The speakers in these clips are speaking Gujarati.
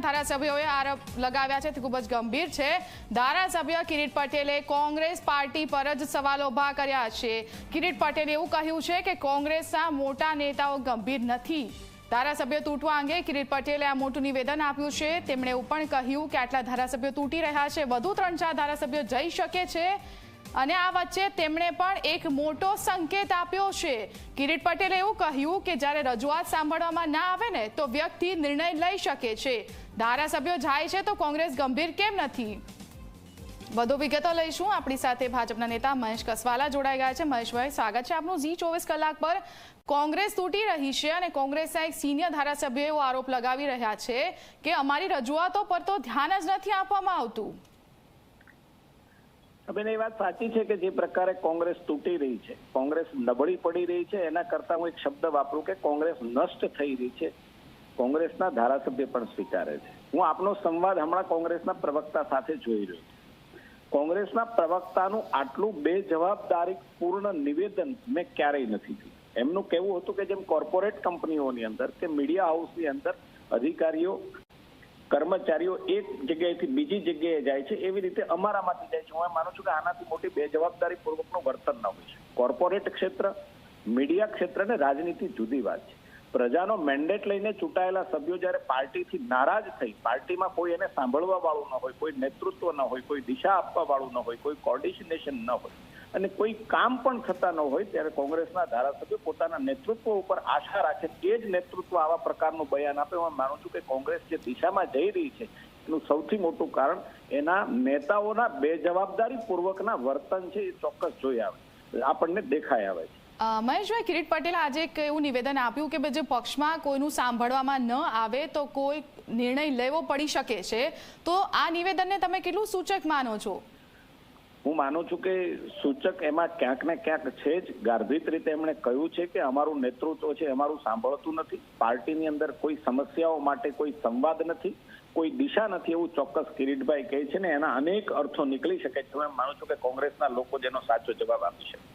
ધારાસભ્યોએ આરોપ લગાવ્યા છે. તે ખૂબ જ ગંભીર છે. ધારાસભ્ય કિરીટ પટેલે કોંગ્રેસ પાર્ટી પર જ સવાલો ઊભા કર્યા છે. કિરીટ પટેલે એવું કહ્યું છે કે કોંગ્રેસના મોટા નેતાઓ ગંભીર નથી. ધારાસભ્ય તૂટવા અંગે કિરીટ પટેલે આ મોટું નિવેદન આપ્યું છે. તેમણે એવું પણ કહ્યું કે આટલા ધારાસભ્યો તૂટી રહ્યા છે. વધુ ત્રણ ચાર ધારાસભ્યો જઈ શકે છે. અને આ વચ્ચે તેમણે પણ એક મોટો સંકેત આપ્યો છે. કિરીટ પટેલે એવું કહ્યું કે જ્યારે રજૂઆત સાંભળવામાં ના આવે ને, તો વ્યક્તિ નિર્ણય લઈ શકે છે. ધારાસભ્યો જાય છે તો કોંગ્રેસ ગંભીર કેમ નથી? વધુ વિગતો લઈશું. આપણી સાથે ભાજપના નેતા મહેશ કસવાલા જોડાઈ ગયા છે. મહેશભાઈ સ્વાગત છે આપનું. ઝી ચોવીસ કલાક પર કોંગ્રેસ તૂટી રહી છે અને કોંગ્રેસના એક સિનિયર ધારાસભ્ય આરોપ લગાવી રહ્યા છે કે અમારી રજૂઆતો પર તો ધ્યાન જ નથી આપવામાં આવતું. બેન એ વાત સાચી છે કે જે પ્રકારે કોંગ્રેસ તૂટી રહી છે, કોંગ્રેસ નબળી પડી રહી છે, એના કરતા હું એક શબ્દ વાપરું કે કોંગ્રેસ નષ્ટ થઈ રહી છે, કોંગ્રેસના ધારાસભ્ય પણ સ્વીકારે છે. હું આપનો સંવાદ હમણાં કોંગ્રેસના પ્રવક્તા સાથે જોઈ રહ્યો છું. કોંગ્રેસના પ્રવક્તાનું આટલું બેજવાબદારી પૂર્ણ નિવેદન મેં ક્યારેય નથી જોયું. એમનું કહેવું હતું કે જેમ કોર્પોરેટ કંપનીઓની અંદર કે મીડિયા હાઉસની અંદર અધિકારીઓ કર્મચારીઓ એક જગ્યાએથી બીજી જગ્યાએ જાય છે. એવી રીતે અમારામાંથી જાય છે. હું માનું છું કે આનાથી મોટી બેજવાબદારી પૂર્વકનું વર્તન ન હોય છે. કોર્પોરેટ ક્ષેત્ર, મીડિયા ક્ષેત્ર અને રાજનીતિ જુદી વાત છે. પ્રજાનો મેન્ડેટ લઈને ચૂંટાયેલા સભ્યો જ્યારે પાર્ટીથી નારાજ થઈ, પાર્ટીમાં કોઈ એને સાંભળવા વાળું ન હોય, કોઈ નેતૃત્વ ન હોય, કોઈ દિશા આપવા વાળું ન હોય, કોઈ કોર્ડિનેશન ન હોય, અને કોઈ કામ પણ થતા ન હોય, ત્યારે કોંગ્રેસના ધારાસભ્યો પોતાના નેતૃત્વ ઉપર આશા રાખે, એ જ નેતૃત્વ આવા પ્રકારનું બયાન આપે, હું માનું છું કે કોંગ્રેસ જે દિશામાં જઈ રહી છે, એનું સૌથી મોટું કારણ એના નેતાઓના બેજવાબદારી પૂર્વકના વર્તન છે, એ ચોક્કસ જોઈ આવે, આપણને દેખાઈ આવે છે. મહેશભાઈ, કિરીટ પટેલે આજે એક એવું નિવેદન આપ્યું કે જે પક્ષમાં કોઈનું સાંભળવામાં ન આવે તો કોઈ નિર્ણય લેવો પડી શકે છે. તો આ નિવેદનને તમે કેટલું સૂચક માનો છો? હું માનું છું કે સૂચક એમાં ક્યાંક ને ક્યાંક છે જ. ગાર્ભિત રીતે એમણે કહ્યું છે કે અમારું નેતૃત્વ છે, અમારું સાંભળતું નથી. પાર્ટીની અંદર કોઈ સમસ્યાઓ માટે કોઈ સંવાદ નથી, કોઈ દિશા નથી એવું ચોક્કસ કિરીટભાઈ કહે છે ને, એના અનેક અર્થો નીકળી શકે છે. હું માનું છું કે કોંગ્રેસના લોકો જેનો સાચો જવાબ આપી શકે.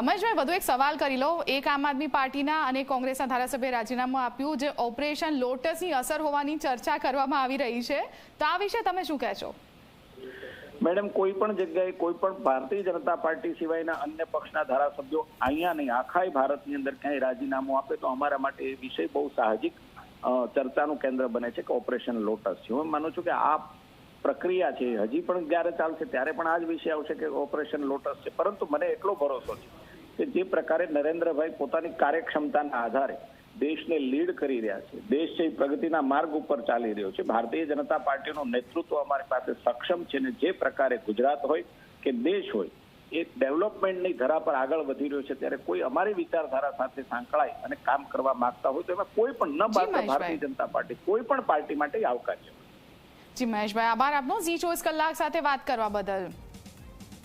અમરેશભાઈ, વધુ એક સવાલ કરી લો. એક આમ આદમી પાર્ટીના અને કોંગ્રેસના ધારાસભ્ય રાજીનામું આપ્યું જે ઓપરેશન લોટસની અસર હોવાની ચર્ચા કરવામાં આવી રહી છે. તો આ વિશે તમે શું કહેશો? મેડમ, કોઈ પણ જગ્યાએ, કોઈ પણ ભારતીય જનતા પાર્ટી સિવાયના અન્ય પક્ષના ધારાસભ્યો અહીંયા નહીં. આખા ભારતની અંદર ક્યાંય રાજીનામું આપે તો અમારા માટે એ વિષય બહુ સાહજિક ચર્ચાનું કેન્દ્ર બને છે કે ઓપરેશન લોટસ. હું માનું છું કે આ પ્રક્રિયા છે. હજી પણ જ્યારે ચાલશે ત્યારે પણ આ જ વિષય આવશે કે ઓપરેશન લોટસ છે. પરંતુ મને એટલો ભરોસો છે કે જે પ્રકારે નરેન્દ્રભાઈ પોતાની કાર્યક્ષમતાના આધારે દેશને લીડ કરી રહ્યા છે. દેશ છે પ્રગતિના માર્ગ ઉપર ચાલી રહ્યો છે. ભારતીય જનતા પાર્ટીનું નેતૃત્વ અમારી પાસે સક્ષમ છે ને જે પ્રકારે ગુજરાત હોય કે દેશ હોય એ ડેવલપમેન્ટની ધરા પર આગળ વધી રહ્યો છે. ત્યારે કોઈ અમારી વિચારધારા સાથે સાંકળાય અને કામ કરવા માંગતા હોય તો એમાં કોઈ પણ ન ભારતીય જનતા પાર્ટી. કોઈ પણ પાર્ટી માટે આવકાર્ય જી મહેશભાઈ આભાર આપનો. ઝી ચોવીસ કલાક સાથે વાત કરવા બદલ.